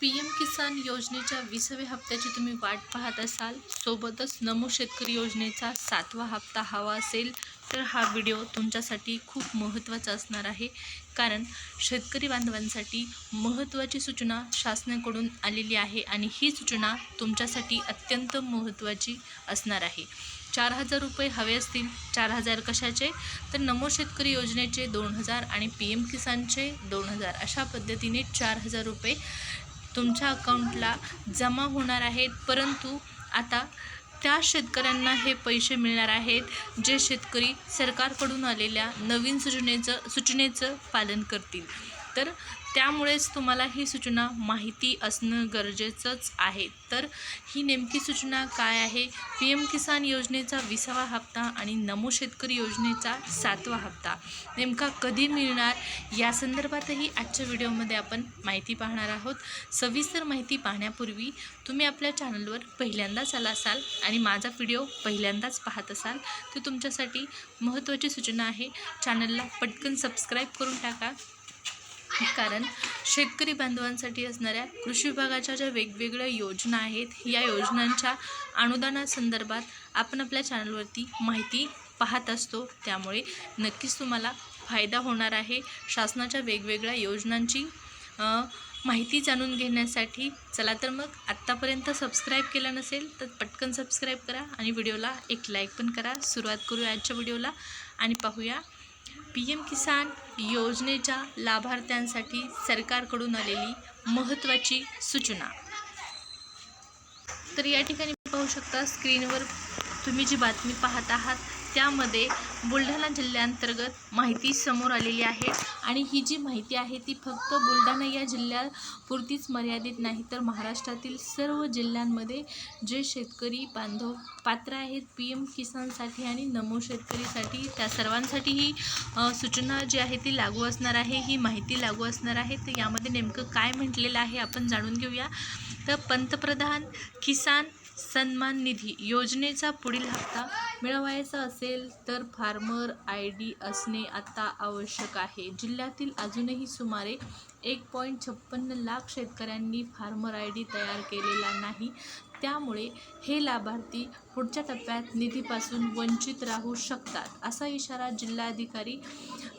P M Kisan योजनेच्या विसाव्या हप्त्याची तुम्ही वाट पाहत असाल सोबतच नमो शेतकरी योजनेचा सातवा हप्ता हवा असेल तर हा व्हिडिओ तुमच्यासाठी खूप महत्त्वाचा असणार आहे. कारण शेतकरी बांधवांसाठी महत्त्वाची सूचना शासनाकडून आलेली आहे आणि ही सूचना तुमच्यासाठी अत्यंत महत्त्वाची असणार आहे. चार हजार रुपये हवे असतील चार हजार कशाचे? तर नमो शेतकरी योजनेचे दोन हजार आणि पी एम किसानचे दोन हजार. अशा पद्धतीने चार हजार रुपये तुमच्या अकाउंटला जमा होणार आहेत. परंतु आता त्या शेतकऱ्यांना हे पैसे मिळणार आहेत जे शेतकरी सरकारकडून आलेल्या नवीन सूचनेचं सूचनेचं पालन करतील. तर त्यामुळेच तुम्हाला ही सूचना माहिती असणं गरजेचंच आहे. तर ही नेमकी सूचना काय आहे? पी एम किसान योजनेचा विसावा हप्ता आणि नमो शेतकरी योजनेचा सातवा हप्ता नेमका कधी मिळणार? या संदर्भातही आजच्या व्हिडिओमध्ये आपण माहिती पाहणार आहोत. सविस्तर माहिती पाहण्यापूर्वी तुम्ही आपल्या चॅनलवर पहिल्यांदाच आला असाल आणि माझा व्हिडिओ पहिल्यांदाच पाहत असाल तर तुमच्यासाठी महत्त्वाची सूचना आहे. चॅनलला पटकन सबस्क्राईब करून टाका. कारण शेतकरी बांधवांसाठी असणाऱ्या कृषी विभागाच्या ज्या वेगवेगळ्या योजना आहेत या योजनांच्या अनुदानासंदर्भात आपण आपल्या चॅनलवरती माहिती पाहत असतो. त्यामुळे नक्कीच तुम्हाला फायदा होणार आहे. शासनाच्या वेगवेगळ्या योजनांची माहिती जाणून घेण्यासाठी चला तर मग आत्तापर्यंत सबस्क्राईब केलं नसेल तर पटकन सबस्क्राईब करा आणि व्हिडिओला एक लाईक पण करा. सुरुवात करूया आजच्या व्हिडिओला आणि पाहूया पी एम किसान योजनेच्या लाभार्थ्यांसाठी सरकारकडून आलेली महत्त्वाची सूचना. तर या ठिकाणी पाहू शकता स्क्रीनवर तुम्ही जी बातमी पाहत आहात त्यामध्ये बुलढाणा जिल्ह्याअंतर्गत माहिती समोर आलेली आहे आणि ही जी माहिती आहे ती फक्त बुलढाणा या जिल्ह्यापुरतीच मर्यादित नाही तर महाराष्ट्रातील सर्व जिल्ह्यांमध्ये जे शेतकरी बांधव पात्र आहेत पी एम किसानसाठी आणि नमो शेतकरीसाठी त्या सर्वांसाठी ही सूचना जी आहे ती लागू असणार आहे ही माहिती लागू असणार आहे. तर यामध्ये नेमकं काय म्हटलेलं आहे आपण जाणून घेऊया. तर पंतप्रधान किसान सन्मान निधी योजनेचा पुढील हप्ता मिळवायचा असेल तर फार्मर आय डी असणे आता आवश्यक आहे. जिल्ह्यातील अजूनही सुमारे एक पॉईंट छप्पन्न लाख शेतकऱ्यांनी फार्मर आय डी तयार केलेला नाही. त्यामुळे हे लाभार्थी पुढच्या टप्प्यात निधीपासून वंचित राहू शकतात असा इशारा जिल्हाधिकारी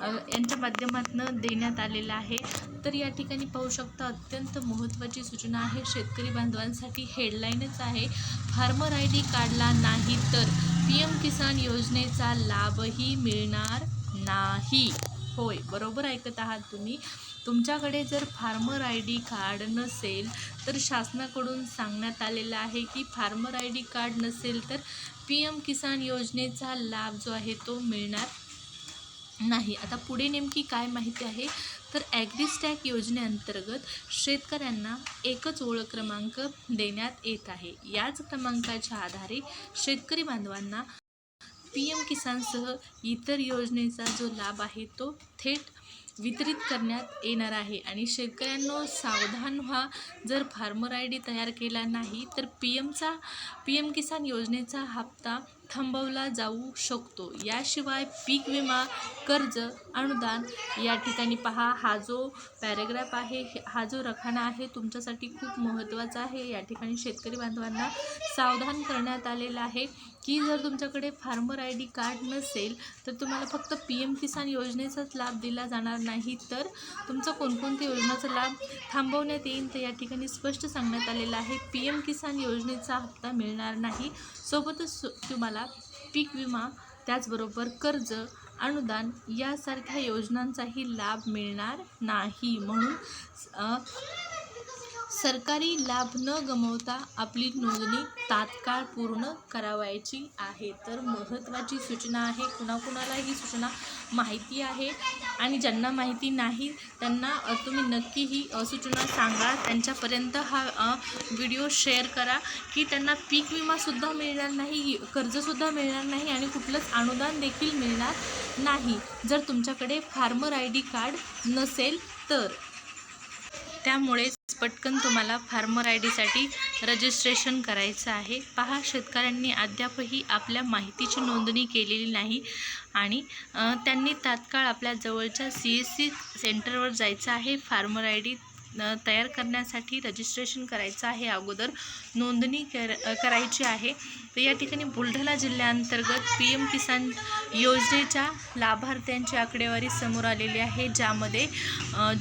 यांच्या माध्यमातून देण्यात आलेला आहे. तर या ठिकाणी पाहू शकता अत्यंत महत्त्वाची सूचना आहे. शेतकरी बांधवांसाठी हेडलाईनच आहे. फार्मर आय डी काढला नाही तर पी एम किसान योजनेचा लाभही मिळणार नाही. होय बरोबर ऐकत आहात तुम्ही. तुमच्याकडे जर फार्मर आय डी कार्ड नसेल तर शासनाकडून सांगण्यात आलेलं आहे की फार्मर आय डी कार्ड नसेल तर पी एम किसान योजनेचा लाभ जो आहे तो मिळणार नाही. आता पुढे नेमकी काय माहिती आहे? तर ॲग्रिस्टॅक योजनेअंतर्गत शेतकऱ्यांना एकच ओळख क्रमांक देण्यात येत आहे. याच क्रमांकाच्या आधारे शेतकरी बांधवांना पी एम किसानसह इतर योजनेचा जो लाभ आहे तो थेट वितरित करण्यात येणार आहे. आणि शेतकऱ्यांनो सावधान व्हा. जर फार्मर आय डी तयार केला नाही तर पी एमचा पी एम किसान योजनेचा हप्ता थांबवला जाऊ शकतो. याशिवाय पीक विमा कर्ज अनुदान या ठिकाणी पहा. हा जो पॅरेग्राफ आहे हे- हा जो रखाना आहे तुमच्यासाठी खूप महत्त्वाचा आहे. या ठिकाणी शेतकरी बांधवांना सावधान करण्यात आलेलं आहे की जर तुमच्याकडे फार्मर आय डी कार्ड नसेल तर तुम्हाला फक्त पी एम किसान योजनेचाच लाभ दिला जाणार नाही. नाही तर तुमचा कोणकोणत्या योजनाचा लाभ थांबवण्यात येईल तर या ठिकाणी स्पष्ट सांगण्यात आलेलं आहे. पी एम किसान योजनेचा हप्ता मिळणार नाही. सोबतच सु- तुम्हाला पीक विमा त्याचबरोबर कर्ज अनुदान यासारख्या योजनांचाही लाभ मिळणार नाही. म्हणून सरकारी लाभ न गमावता आपली नोंदणी तात्काळ पूर्ण करावायची आहे. तर महत्त्वाची सूचना आहे. कुणाकुणाला ही सूचना माहिती आहे आणि ज्यांना माहिती नाही त्यांना तुम्ही नक्की ही सूचना सांगा. त्यांच्यापर्यंत हा व्हिडिओ शेअर करा की त्यांना पीक विमासुद्धा मिळणार नाही कर्जसुद्धा मिळणार नाही आणि कुठलंच अनुदान देखील मिळणार नाही. जर तुमच्याकडे फार्मर आय डी कार्ड नसेल तर त्यामुळेच पटकन तुम्हाला फार्मर आय डीसाठी रजिस्ट्रेशन करायचं आहे. पहा शेतकऱ्यांनी अद्यापही आपल्या माहितीची नोंदणी केलेली नाही आणि त्यांनी तात्काळ आपल्या जवळच्या सी एस सी सेंटरवर जायचं आहे. फार्मर आय डी तयार करण्यासाठी रजिस्ट्रेशन करायचं आहे अगोदर. नोंदणी कर करायची आहे. तर या ठिकाणी बुलढाणा जिल्ह्याअंतर्गत पी एम किसान योजनेच्या लाभार्थ्यांची आकडेवारी समोर आलेली आहे ज्यामध्ये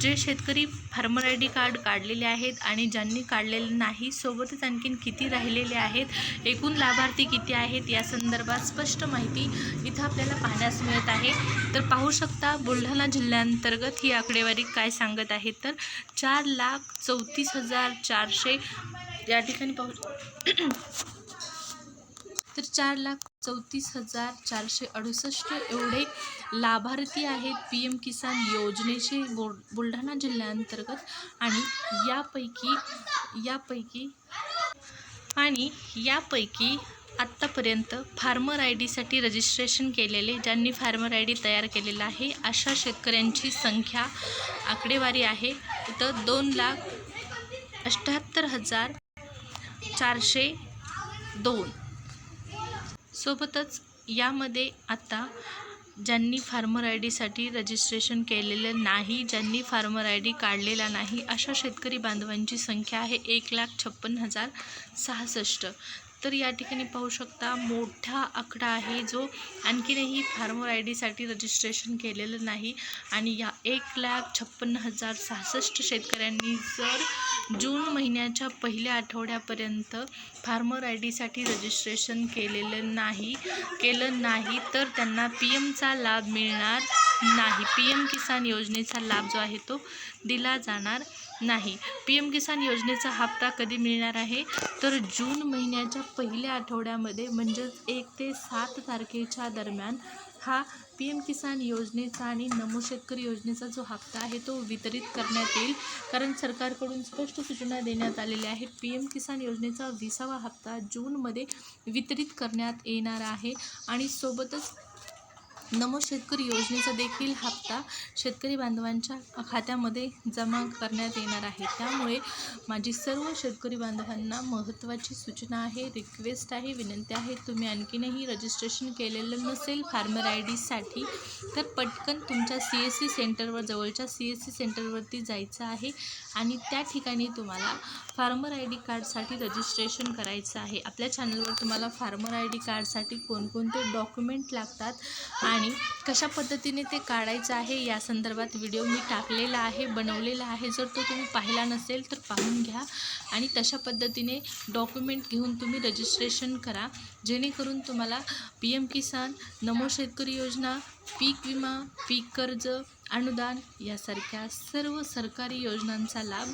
जे शेतकरी फार्मर आय डी कार्ड काढलेले आहेत आणि ज्यांनी काढलेले नाही सोबतच आणखीन किती राहिलेले आहेत एकूण लाभार्थी किती आहेत या संदर्भात स्पष्ट माहिती इथं आपल्याला पाहण्यास मिळत आहे. तर पाहू शकता बुलढाणा जिल्ह्याअंतर्गत ही आकडेवारी काय सांगत आहे. तर चार चार लाख चौतीस हजार चारशे या ठिकाणी पाहू तर चार लाख चौतीस हजार चारशे अडुसष्ट एवढे लाभार्थी आहेत पी एम किसान योजनेचे बुल बुलढाणा जिल्ह्याअंतर्गत आणि यापैकी यापैकी आणि यापैकी आत्तापर्यंत फार्मर आय डीसाठी रजिस्ट्रेशन केलेले ज्यांनी फार्मर आय डी तयार केलेला आहे अशा शेतकऱ्यांची संख्या आकडेवारी आहे. तर दोन लाख अठ्ठ्याहत्तर हजार चारशे दोन. सोबतच यामध्ये आता ज्यांनी फार्मर आय डीसाठी रजिस्ट्रेशन केलेलं नाही ज्यांनी फार्मर आय डी काढलेला नाही अशा शेतकरी बांधवांची संख्या आहे एक लाख छप्पन्न हजार सहासष्ट. तर या ठिकाणी पाहू शकता मोठा आकडा आहे जो आणखीनही फार्मर आय डीसाठी रजिस्ट्रेशन केलेलं नाही. आणि या एक लाख छप्पन्न हजार सहासष्ट शेतकऱ्यांनी जर जून महिन्याच्या पहिल्या आठवड्यापर्यंत फार्मर आय डीसाठी रजिस्ट्रेशन केलेलं नाही केलं नाही तर त्यांना पी एमचा लाभ मिळणार नाही. पी एम किसान योजनेचा लाभ जो आहे तो दिला जाणार नाही. पी एम किसान योजनेचा हप्ता कधी मिळणार आहे? तर जून महिन्याच्या पहिल्या आठवड्यामध्ये म्हणजेच एक ते सात तारखेच्या दरम्यान हा पी एम किसान योजनेचा आणि नमो शेतकरी योजनेचा जो हप्ता आहे तो वितरित करण्यात येईल. कारण सरकारकडून स्पष्ट सूचना देण्यात आलेल्या आहेत पी एम किसान योजनेचा विसावा हप्ता जूनमध्ये वितरित करण्यात येणार आहे. आणि सोबतच नमो शेतकरी योजनेचा देखील हप्ता शेतकरी बांधवांच्या खात्यामध्ये जमा करण्यात येणार आहे. त्यामुळे माझी सर्व शेतकरी बांधवांना महत्त्वाची सूचना आहे रिक्वेस्ट आहे विनंती आहे. तुम्ही आणखीनही रजिस्ट्रेशन केलेलं नसेल फार्मर आय डीसाठी तर पटकन तुमच्या सी एस सी सेंटरवर जवळच्या सी एस सी सेंटरवरती जायचं आहे. आणि त्या ठिकाणी तुम्हाला फार्मर आय डी कार्डसाठी रजिस्ट्रेशन करायचं आहे. आपल्या चॅनलवर तुम्हाला फार्मर आय डी कार्डसाठी कोणकोणते डॉक्युमेंट लागतात आणि कशा पद्धतीने ते काढायचं आहे या संदर्भात व्हिडिओ मी टाकलेला आहे बनवलेला आहे. जर तो तुम्ही पाहिला नसेल तर पाहून घ्या आणि तशा पद्धतीने डॉक्युमेंट घेऊन तुम्ही रजिस्ट्रेशन करा. जेणेकरून तुम्हाला पी एम किसान नमो शेतकरी योजना पीक विमा पीक कर्ज अनुदान यासारख्या सर्व सरकारी योजनांचा लाभ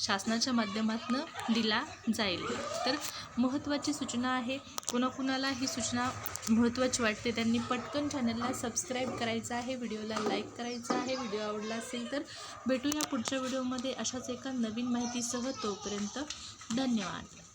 शासनाच्या माध्यमातून दिला जाईल. तर महत्त्वाची सूचना आहे. कुणाकुणाला ही सूचना महत्त्वाची वाटते त्यांनी पटकन चॅनलला सबस्क्राईब करायचं आहे. व्हिडिओला लाईक करायचं आहे. व्हिडिओ आवडला असेल तर भेटूया पुढच्या व्हिडिओमध्ये अशाच एका नवीन माहितीसह तोपर्यंत धन्यवाद.